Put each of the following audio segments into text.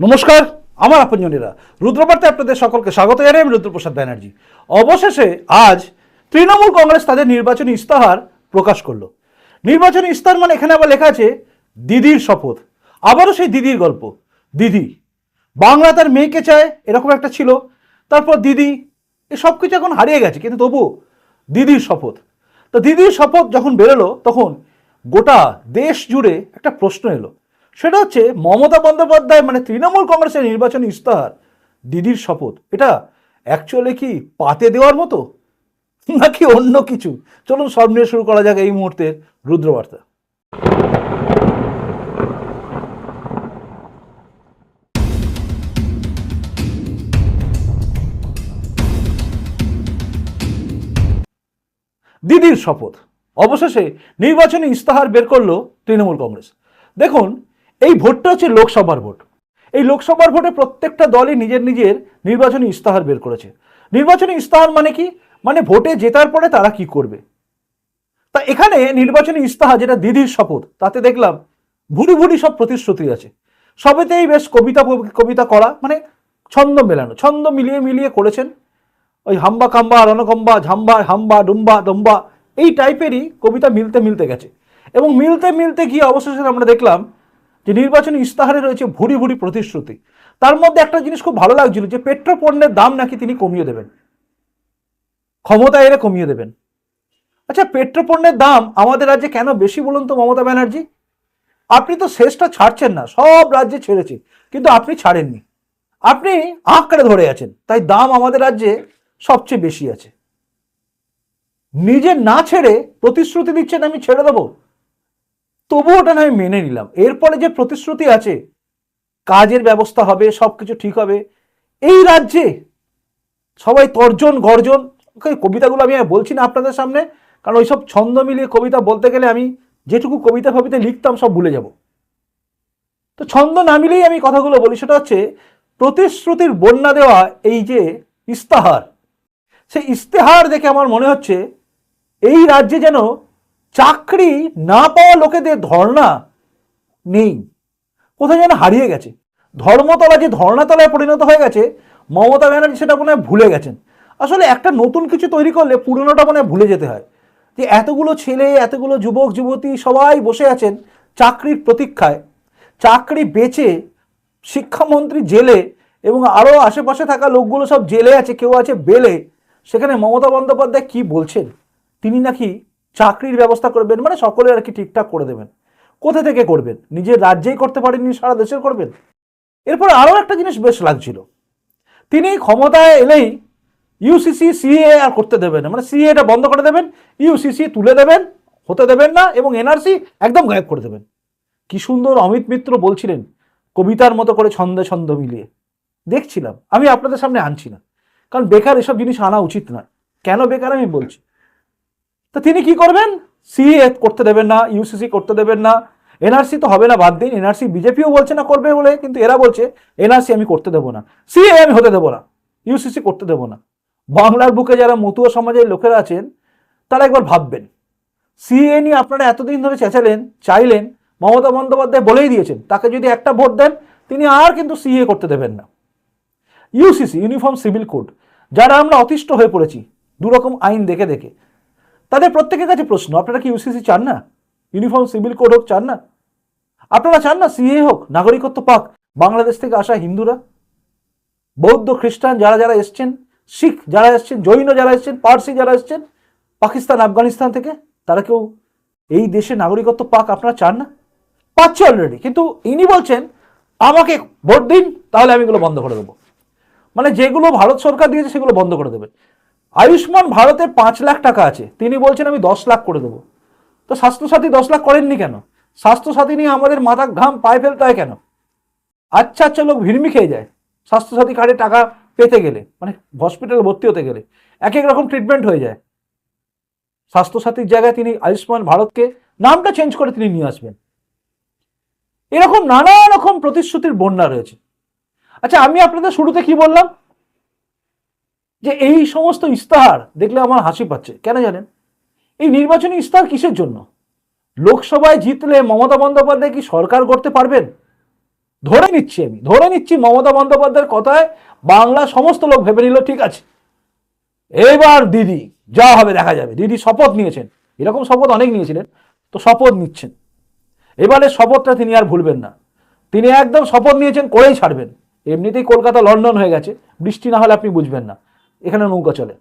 নমস্কার, আমার আপনজনেরা। রুদ্রবার্তে আপনাদের সকলকে স্বাগত জানাই আমি রুদ্রপ্রসাদ ব্যানার্জি। অবশেষে আজ তৃণমূল কংগ্রেস তাদের নির্বাচনী ইস্তাহার প্রকাশ করল। নির্বাচনী ইস্তাহার মানে এখানে আবার লেখা আছে, দিদির শপথ। আবারও সেই দিদির গল্প। দিদি, বাংলা তার মেয়েকে চায়, এরকম একটা ছিল। তারপর দিদি সব কিছু এখন হারিয়ে গেছে, কিন্তু তবু দিদির শপথ। তো দিদির শপথ যখন বেরোলো, তখন গোটা দেশ জুড়ে একটা প্রশ্ন এলো। সেটা হচ্ছে মমতা বন্দ্যোপাধ্যায় মানে তৃণমূল কংগ্রেসের নির্বাচনী ইস্তাহার দিদির শপথ। এটা অ্যাকচুয়ালি কি পাতে দেওয়ার মতো? নাকি অন্য কিছু? চলুন সব নিয়ে শুরু করা যাক এই মুহূর্তের রুদ্রবার্তা। দিদির শপথ। অবশেষে নির্বাচনী ইস্তাহার বের করল তৃণমূল কংগ্রেস। দেখুন এই ভোটটা হচ্ছে লোকসভার ভোট। এই লোকসভার ভোটে প্রত্যেকটা দলই নিজের নিজের নির্বাচনী ইস্তাহার বের করেছে। নির্বাচনী ইস্তাহার মানে কি? মানে ভোটে জেতার পরে তারা কি করবে? তা এখানে নির্বাচনী ইস্তাহার যেটা দিদির শপথ, তাতে দেখলাম ভুরি ভুরি সব প্রতিশ্রুতি আছে। সবেতেই বেশ কবিতা কবিতা করা মানে ছন্দ মেলানো, ছন্দ মিলিয়ে মিলিয়ে করেছেন। ওই হাম্বা কাম্বা, রণকম্বা, ঝাম্বা, হাম্বা, ডুম্বা, দম্বা, এই টাইপেরই কবিতা মিলতে মিলতে গেছে। এবং মিলতে মিলতে গিয়ে অবশেষে আমরা দেখলাম যে নির্বাচনী ইস্তাহারে রয়েছে ভুরি ভুরি প্রতিশ্রুতি। তার মধ্যে একটা জিনিস খুব ভালো লাগছিল যে পেট্রো পণ্যের দাম নাকি তিনি কমিয়ে দেবেন। ক্ষমতা এলে কমিয়ে দেবেন। আচ্ছা পেট্রো পণ্যের দাম আমাদের রাজ্যে কেন বেশি বলুন তো মমতা ব্যানার্জি? আপনি তো শেষটা ছাড়ছেন না, সব রাজ্যে ছেড়েছে, কিন্তু আপনি ছাড়েননি। আপনি আঁকড়ে ধরে আছেন, তাই দাম আমাদের রাজ্যে সবচেয়ে বেশি আছে। নিজে না ছেড়ে প্রতিশ্রুতি দিচ্ছেন আমি ছেড়ে দেবো? তবু ওটা আমি মেনে নিলাম। এরপরে যে প্রতিশ্রুতি আছে, কাজের ব্যবস্থা হবে সব কিছু ঠিক হবে, এই রাজ্যে সবাই তর্জন, গর্জন কবিতাগুলো আমি বলছি না আপনাদের সামনে, কারণ ওইসব ছন্দ মিলিয়ে কবিতা বলতে গেলে আমি যেটুকু কবিতা ফবিতা লিখতাম, সব ভুলে যাব। তো ছন্দ না মিলেই আমি কথাগুলো বলি, সেটা হচ্ছে, প্রতিশ্রুতির বন্যা দেওয়া এই যে ইস্তাহার, সেই ইস্তেহার দেখে আমার মনে হচ্ছে, এই রাজ্যে যেন চাকরি না পাওয়া লোকেদের ধর্ণা নেই। কোথায় যেন হারিয়ে গেছে। ধর্মতলা যে ধর্ণাতলায় পরিণত হয়ে গেছে, মমতা ব্যানার্জি সেটা মনে ভুলে গেছেন। আসলে একটা নতুন কিছু তৈরি করলে পুরনোটা মনে ভুলে যেতে হয়। যে এতগুলো ছেলে, এতগুলো যুবক, যুবতী সবাই বসে আছেন চাকরির প্রতীক্ষায়। চাকরি বেচে শিক্ষামন্ত্রী জেলে এবং আরও আশেপাশে থাকা লোকগুলো সব জেলে আছে, কেউ আছে বেলে। সেখানে মমতা বন্দ্যোপাধ্যায় কি বলছেন? তিনি নাকি চাকরির ব্যবস্থা করবেন মানে সকলে আর কি ঠিকঠাক করে দেবেন। কোথা থেকে করবেন? নিজের রাজ্যেই করতে পারেননি, সারা দেশের করবেন? এরপর আরও একটা জিনিস বেশ লাগছিল। তিনি ক্ষমতায় এলেই ইউসিসি সিএ আর করতে দেবেন না। মানে সিএটা বন্ধ করে দেবেন ইউসিসি তুলে দেবেন, হতে দেবেন না, এবং এনআরসি একদম গায়েব করে দেবেন। কি সুন্দর অমিত মিত্র বলছিলেন, কবিতার মতো করে ছন্দে ছন্দ মিলিয়ে। দেখছিলাম, আমি আপনাদের সামনে আনছি না। কারণ বেকার এসব জিনিস আনা উচিত নয়। কেন বেকার আমি বলছি? তো তিনি কি করবেন? সিএ করতে দেবেন না ইউসিসি করতে দেবেন না। এনআরসি তো হবে না, বাদ দিন। এনআরসি বিজেপিও বলছে না করবে বলে, কিন্তু এরা বলছে এনআরসি আমি করতে দেবো না। সিএ আমি হতে দেবো না ইউসিসি করতে দেবো না। বাংলার বুকে যারা মতুয়া সমাজের লোকেরা আছেন, তারা একবার ভাববেন। সিএ নিয়ে আপনারা এতদিন ধরে চেঁচালেন, চাইলেন, মমতা বন্দ্যোপাধ্যায় বলেই দিয়েছেন, তাকে যদি একটা ভোট দেন, তিনি আর কিন্তু সিএ করতে দেবেন না। ইউসিসি ইউনিফর্ম সিভিল কোড যারা আমরা অতিষ্ঠ হয়ে পড়েছি, দুরকম আইন দেখে দেখে তাদের প্রত্যেকের কাছে প্রশ্ন, আপনারা কি ইউসিসি চান না? ইউনিফর্ম সিভিল কোড হোক চান না? আপনারা চান না সিএ হোক, নাগরিকত্ব পাক, বাংলাদেশ থেকে আসা হিন্দুরা? বৌদ্ধ, খ্রিস্টান যারা যারা এসছেন, শিখ যারা এসছেন, জৈন যারা এসছেন, পার্সি যারা এসছেন, পাকিস্তান, আফগানিস্তান থেকে, তারা কেউ এই দেশে নাগরিকত্ব পাক আপনারা চান না? পাচ্ছে অলরেডি কিন্তু ইনি বলছেন, আমাকে ভোট দিন, তাহলে আমি এগুলো বন্ধ করে দেবো। মানে যেগুলো ভারত সরকার দিয়েছে, সেগুলো বন্ধ করে দেবে। আয়ুষ্মান ভারতে পাঁচ লাখ টাকা আছে। তিনি বলছেন, আমি দশ লাখ করে দেবো। তো স্বাস্থ্যসাথী দশ লাখ করেননি কেন? স্বাস্থ্যসাথী নিয়ে আমাদের মাথা ঘাম পায়ে ফেলতে হয় কেন? আচ্ছা আচ্ছা লোক ভিড়মি খেয়ে যায়। স্বাস্থ্যসাথী কার্ডে টাকা পেতে গেলে মানে হসপিটালে ভর্তি হতে গেলে এক এক রকম ট্রিটমেন্ট হয়ে যায়। স্বাস্থ্যসাথীর জায়গায় তিনি আয়ুষ্মান ভারতকে নামটা চেঞ্জ করে তিনি নিয়ে আসবেন। এরকম নানা রকম প্রতিশ্রুতির বন্যা রয়েছে। আচ্ছা আমি আপনাদের শুরুতে কি বললাম? যে এই সমস্ত ইস্তাহার দেখলে আমার হাসি পাচ্ছে। কেন জানেন? এই নির্বাচনী ইস্তাহার কিসের জন্য? লোকসভায় জিতলে মমতা বন্দ্যোপাধ্যায় কি সরকার করতে পারবেন? ধরে নিচ্ছি আমি, ধরে নিচ্ছি মমতা বন্দ্যোপাধ্যায়ের কথায় বাংলা সমস্ত লোক ভেবে নিল, ঠিক আছে। এবার দিদি, যা হবে দেখা যাবে। দিদি শপথ নিয়েছেন। এরকম শপথ অনেক নিয়েছিলেন, তো শপথ নিচ্ছেন। এবারে শপথটা তিনি আর ভুলবেন না। তিনি একদম শপথ নিয়েছেন, করেই ছাড়বেন। এমনিতেই কলকাতা লন্ডন হয়ে গেছে, বৃষ্টি না হলে আপনি বুঝবেন না। এখানে নৌকা চলে।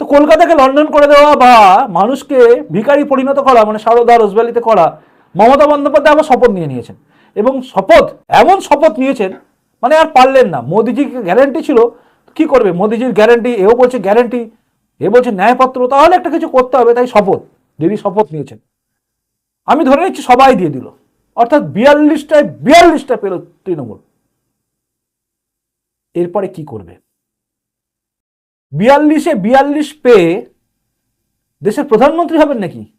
তো কলকাতাকে লন্ডন করে দেওয়া বা মানুষকে ভিখারি পরিণত করা মানে সারদা রোজভ্যালিতে করা, মমতা বন্দ্যোপাধ্যায় আবার শপথ নিয়ে নিয়েছেন। এবং শপথ, এমন শপথ নিয়েছেন মানে আর পারলেন না। মোদিজি গ্যারেন্টি ছিল, কি করবে? মোদিজির গ্যারেন্টি এও বলছে গ্যারেন্টি এ বলছে ন্যায়পত্র, তাহলে একটা কিছু করতে হবে, তাই শপথ দিদি শপথ নিয়েছেন। আমি ধরে নিচ্ছি সবাই দিয়ে দিল। অর্থাৎ বিয়াল্লিশটায়, বিয়াল্লিশটা পেল তৃণমূল। এরপরে কি করবে? বিয়াল্লিশে বিয়াল্লিশ পেয়ে দেশের প্রধানমন্ত্রী হবেন নাকি?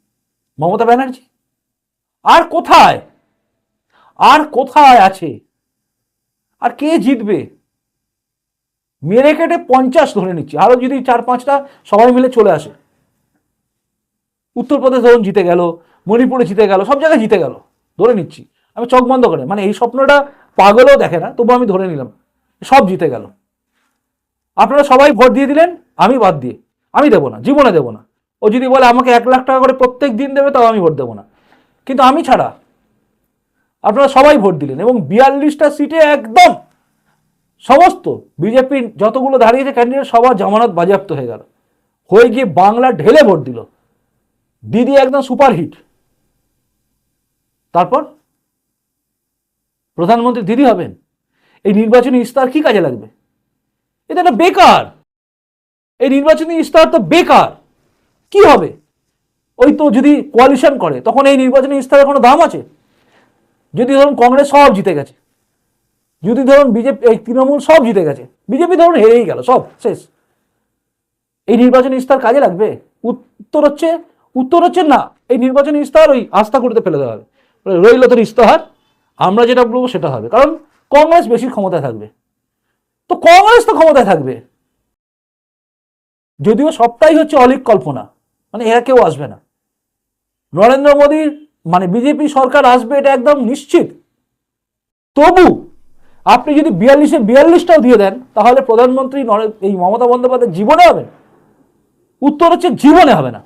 মমতা ব্যানার্জি? আর কোথায়? আর কোথায় আছে? আর কে জিতবে? মেরে কেটে পঞ্চাশ ধরে নিচ্ছি। আরও যদি চার পাঁচটা সবাই মিলে চলে আসে। উত্তরপ্রদেশ ধরুন জিতে গেল, মণিপুরে জিতে গেল, সব জায়গায় জিতে গেল, ধরে নিচ্ছি। আমি চোখ বন্ধ করে মানে এই স্বপ্নটা পাগলও দেখে না তবু আমি ধরে নিলাম। সব জিতে গেল। আপনারা সবাই ভোট দিয়ে দিলেন, আমি বাদ দিয়ে। আমি দেবো না, জীবনে দেবো না। ও যদি বলে আমাকে এক লাখ টাকা করে প্রত্যেক দিন দেবে, তাও আমি ভোট দেবো না। কিন্তু আমি ছাড়া আপনারা সবাই ভোট দিলেন এবং বিয়াল্লিশটা সিটে একদম সমস্ত বিজেপির যতগুলো দাঁড়িয়েছে ক্যান্ডিডেট সবার জামানত বাজেয়াপ্ত হয়ে গেল। হয়ে গিয়ে বাংলা ঢেলে ভোট দিল। দিদি একদম সুপারহিট। তারপর প্রধানমন্ত্রী দিদি হবেন। এই নির্বাচনী ইস্তার কি কাজে লাগবে? এটা একটা বেকার। এই নির্বাচনী ইস্তার তো বেকার। কি হবে? ওই তো যদি কোয়ালিশন করে, তখন এই নির্বাচনী ইস্তারের কোনো দাম আছে? যদি ধরুন কংগ্রেস সব জিতে গেছে, যদি ধরুন বিজেপি, এই তৃণমূল সব জিতে গেছে, বিজেপি ধরুন হেরেই গেল, সব, শেষ। এই নির্বাচনী ইস্তার কাজে লাগবে? উত্তর হচ্ছে উত্তর হচ্ছে না। এই নির্বাচনী ইস্তাহার ওই আস্থা করতে ফেলে দেওয়া হবে। রইল তোর ইস্তাহার, আমরা যেটা বলব সেটা হবে। কারণ কংগ্রেস বেশি ক্ষমতায় থাকবে। তো কংগ্রেস তো ক্ষমতায় থাকবে। যদিও সবটাই হচ্ছে অলিক কল্পনা মানে এরা কেউ আসবে না। নরেন্দ্র মোদীর মানে বিজেপি সরকার আসবে এটা একদম নিশ্চিত। তবু আপনি যদি বিয়াল্লিশে বিয়াল্লিশটাও দিয়ে দেন, তাহলে প্রধানমন্ত্রী এই মমতা বন্দ্যোপাধ্যায় জীবনে হবে উত্তর হচ্ছে জীবনে হবে না।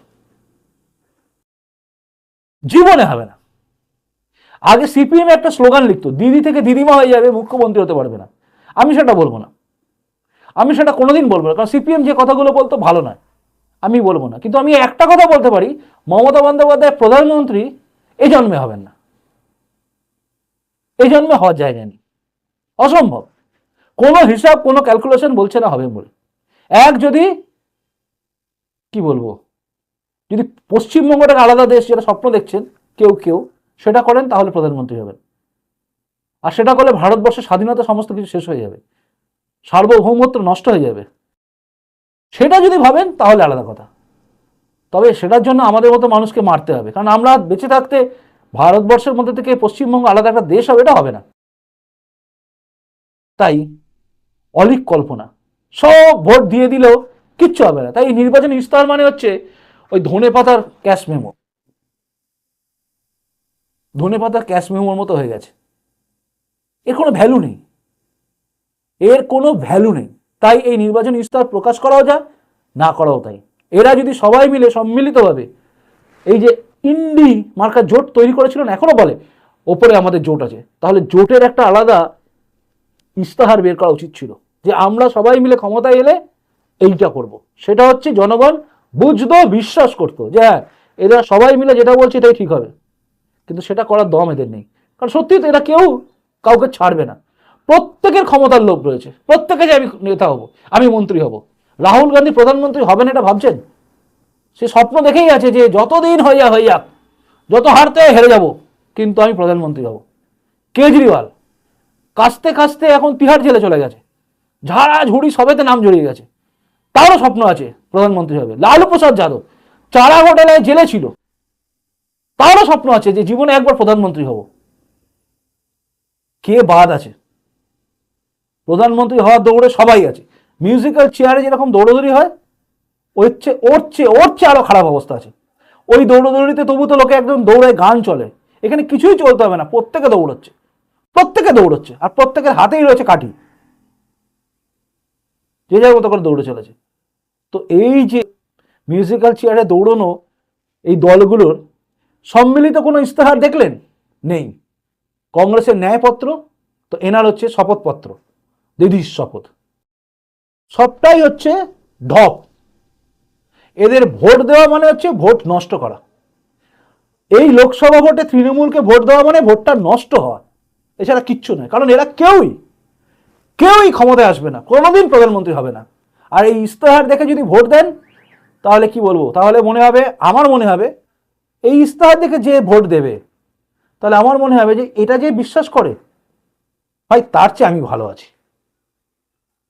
জীবনে হবে না। আগে সিপিএম একটা স্লোগান লিখতো, দিদি থেকে দিদিমা হয়ে যাবে, মুখ্যমন্ত্রী হতে পারবে না। আমি সেটা বলব না। আমি সেটা কোনোদিন বলব না, কারণ সিপিএম যে কথাগুলো বলতো ভালো নয়। আমি বলব না। কিন্তু আমি একটা কথা বলতে পারি, মমতা বন্দ্যোপাধ্যায় প্রধানমন্ত্রী এই জন্মে হবেন না। এই জন্মে হওয়ার জায়গা নেই। অসম্ভব। কোনো হিসাব, কোনো ক্যালকুলেশন বলছে না হবে বলে। এক যদি, কি বলব, যদি পশ্চিমবঙ্গটাকে আলাদা দেশ, যেটা স্বপ্ন দেখছেন কেউ কেউ, সেটা করেন, তাহলে প্রধানমন্ত্রী হবেন। আর সেটা করলে ভারতবর্ষের স্বাধীনতা সমস্ত কিছু শেষ হয়ে যাবে। সার্বভৌমত্ব নষ্ট হয়ে যাবে। সেটা যদি ভাবেন, তাহলে আলাদা কথা। তবে সেটার জন্য আমাদের মতো মানুষকে মারতে হবে। কারণ আমরা বেঁচে থাকতে ভারতবর্ষের মধ্যে থেকে পশ্চিমবঙ্গ আলাদা একটা দেশ হবে, এটা হবে না। তাই অলিক কল্পনা। সব ভোট দিয়ে দিলেও কিচ্ছু হবে না। তাই নির্বাচনী ইস্তাহার মানে হচ্ছে ওই ধনে পাতার ক্যাশ মেমো। ধনে পাতার ক্যাশ মেমোর মতো হয়ে গেছে। এর কোনো ভ্যালু নেই। এর কোনো ভ্যালু নেই। তাই এই নির্বাচনী ইস্তাহার প্রকাশ করাও যা না করাও তাই। এরা যদি সবাই মিলে সম্মিলিতভাবে এই যে ইন্ডি মার্কার জোট তৈরি করেছিলেন এখনও বলে, ওপরে আমাদের জোট আছে। তাহলে জোটের একটা আলাদা ইস্তাহার বের করা উচিত ছিল, যে আমরা সবাই মিলে ক্ষমতায় এলে এইটা করব। সেটা হচ্ছে জনগণ বুঝতো, বিশ্বাস করতো যে হ্যাঁ এরা সবাই মিলে যেটা বলছে এটাই ঠিক হবে। কিন্তু সেটা করার দম এদের নেই। কারণ সত্যি তো এরা কেউ কাউকে ছাড়বে না। প্রত্যেকের ক্ষমতার লোভ রয়েছে। প্রত্যেকে যে আমি নেতা হব, আমি মন্ত্রী হব। রাহুল গান্ধী প্রধানমন্ত্রী হবেন এটা ভাবছেন? সে স্বপ্ন দেখেই আছে যে যতদিন হইয়া হইয়া যত হারতে হেরে যাব, কিন্তু আমি প্রধানমন্ত্রী হব। কেজরিওয়াল কাস্তে কাস্তে এখন তিহার জেলে চলে গেছে। ঝাড়া ঝুড়ি সবেতে নাম জড়িয়ে গেছে। তারও স্বপ্ন আছে প্রধানমন্ত্রী হবে। লালু প্রসাদ যাদব চারা হোটেলে জেলে ছিল। তারও স্বপ্ন আছে যে জীবনে একবার প্রধানমন্ত্রী হব। কে বাদ আছে? প্রধানমন্ত্রী হওয়ার দৌড়ে সবাই আছে। মিউজিক্যাল চেয়ারে যেরকম দৌড়দৌড়ি হয়, ওর চেয়ে ওর চেয়ে ওর চেয়ে আরও খারাপ অবস্থা আছে। ওই দৌড়দৌড়িতে তবু তো লোকে একদম দৌড়ে গান চলে। এখানে কিছুই চলতে হবে না, প্রত্যেকে দৌড়চ্ছে। প্রত্যেকে দৌড়চ্ছে, আর প্রত্যেকের হাতেই রয়েছে কাঠি। যে যার মতো করে দৌড়ে চলেছে। তো এই যে মিউজিক্যাল চেয়ারে দৌড়নো এই দলগুলোর সম্মিলিত কোনো ইস্তেহার দেখলেন? নেই। কংগ্রেসের ন্যায়পত্র, তো এনার হচ্ছে শপথপত্র। দিদির শপথ। সবটাই হচ্ছে ঢপ। এদের ভোট দেওয়া মানে হচ্ছে ভোট নষ্ট করা। এই লোকসভা ভোটে তৃণমূলকে ভোট দেওয়া মানে ভোটটা নষ্ট হওয়া। এছাড়া কিচ্ছু নয়, কারণ এরা কেউই কেউই ক্ষমতায় আসবে না, কোনোদিন প্রধানমন্ত্রী হবে না। আর এই ইস্তেহার দেখে যদি ভোট দেন, তাহলে কি বলব? তাহলে মনে হবে, আমার মনে হবে, এই ইস্তেহার দেখে যে ভোট দেবে, তাহলে আমার মনে হবে যে এটা যে বিশ্বাস করে, ভাই তার চেয়ে আমি ভালো আছি।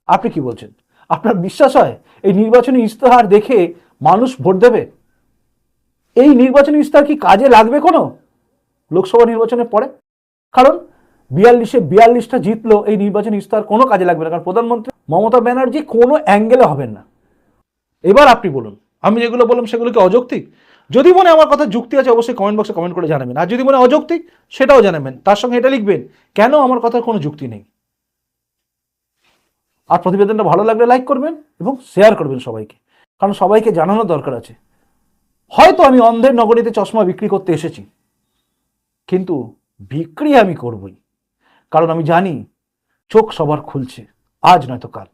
আপনি কি বলছেন? আপনার বিশ্বাস হয় এই নির্বাচনী ইস্তেহার দেখে মানুষ ভোট দেবে? এই নির্বাচনী ইস্তেহার কি কাজে লাগবে কোনো লোকসভা নির্বাচনের পরে? কারণ বিয়াল্লিশে বিয়াল্লিশটা জিতলো এই নির্বাচনী ইস্তেহার কোনো কাজে লাগবে না, কারণ প্রধানমন্ত্রী মমতা ব্যানার্জি কোনো অ্যাঙ্গেলে হবেন না। এবার আপনি বলুন, আমি যেগুলো বললাম সেগুলো কি অযৌক্তিক? যদি মনে আমার কথা যুক্তি আছে, অবশ্যই কমেন্ট বক্সে কমেন্ট করে জানাবেন। আর যদি মনে অযৌক্তিক, সেটাও জানাবেন। তার সঙ্গে এটা লিখবেন, কেন আমার কথার কোনো যুক্তি নেই? আর প্রতিবেদনটা ভালো লাগলে লাইক করবেন এবং শেয়ার করবেন সবাইকে। কারণ সবাইকে জানানোর দরকার আছে। হয়তো আমি অন্ধের নগরীতে চশমা বিক্রি করতে এসেছি, কিন্তু বিক্রি আমি করবই। কারণ আমি জানি চোখ সবার খুলছে, আজ নয়তো কাল।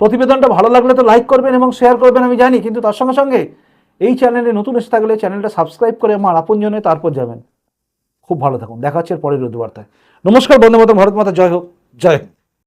প্রতিবেদনটা ভালো লাগলে তো লাইক করবেন এবং শেয়ার করবেন, আমি জানি, কিন্তু তার সঙ্গে সঙ্গে এই চ্যানেলে নতুন এসে থাকলে চ্যানেলটা সাবস্ক্রাইব করে আমার আপনজনে তারপর যাবেন। খুব ভালো থাকুন। দেখা হচ্ছে পরের রোদ বার্তায় নমস্কার বন্ধু মাতা ভারত মাতা, জয় হোক। জয়। হিন্দ